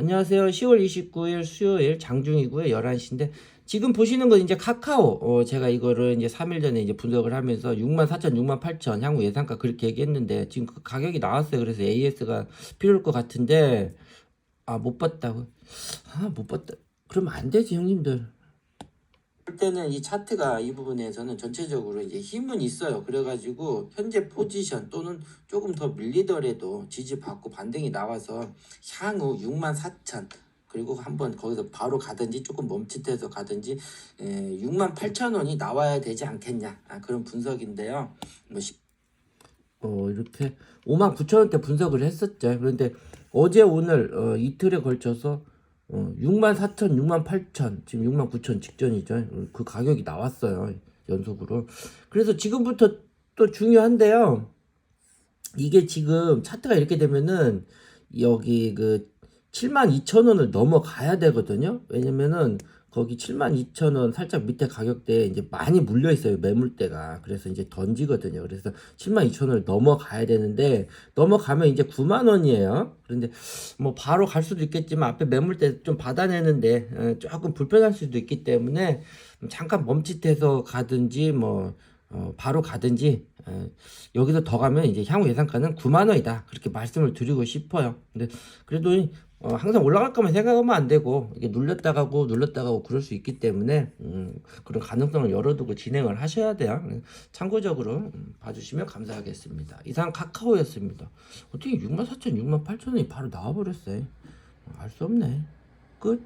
안녕하세요. 10월 29일 수요일 장중이고요. 11시인데 지금 보시는 건 이제 카카오. 어, 제가 이거를 이제 3일 전에 이제 분석을 하면서 64,000, 68,000 향후 예상가 그렇게 얘기했는데 지금 그 가격이 나왔어요. 그래서 AS가 필요할 것 같은데 아, 못 봤다고. 아, 못 봤다. 그러면 안 되지, 형님들. 볼 때는 이 차트가 이 부분에서는 전체적으로 이제 힘은 있어요. 그래가지고 현재 포지션 또는 조금 더 밀리더라도 지지받고 반등이 나와서 향후 6만 4천 그리고 한번 거기서 바로 가든지 조금 멈칫해서 가든지 에, 6만 8천 원이 나와야 되지 않겠냐 아, 그런 분석인데요. 뭐 시- 어 이렇게 5만 9천 원대 분석을 했었죠. 그런데 어제 오늘 어, 이틀에 걸쳐서 어, 6만 4천, 6만 8천, 지금 6만 9천 직전이죠. 그 가격이 나왔어요. 연속으로. 그래서 지금부터 또 중요한데요. 이게 지금 차트가 이렇게 되면은 여기 그 7만 2천 원을 넘어가야 되거든요. 왜냐면은 거기 7만 2천 원 살짝 밑에 가격대에 이제 많이 물려 있어요. 매물대가. 그래서 이제 던지거든요. 그래서 7만 2천 원을 넘어가야 되는데 넘어가면 이제 9만 원이에요. 그런데 뭐 바로 갈 수도 있겠지만 앞에 매물대 좀 받아내는데 어, 조금 불편할 수도 있기 때문에 잠깐 멈칫해서 가든지 뭐 어, 바로 가든지 어, 여기서 더 가면 이제 향후 예상가는 9만 원이다 그렇게 말씀을 드리고 싶어요. 근데 그래도 어, 항상 올라갈 거만 생각하면 안 되고 이게 눌렸다 가고 눌렸다 가고 그럴 수 있기 때문에 음, 그런 가능성을 열어두고 진행을 하셔야 돼요. 참고적으로 음, 봐주시면 감사하겠습니다. 이상 카카오였습니다. 어떻게 6만 4천, 6만 8천 원이 바로 나와버렸어요. 알 수 없네. 끝.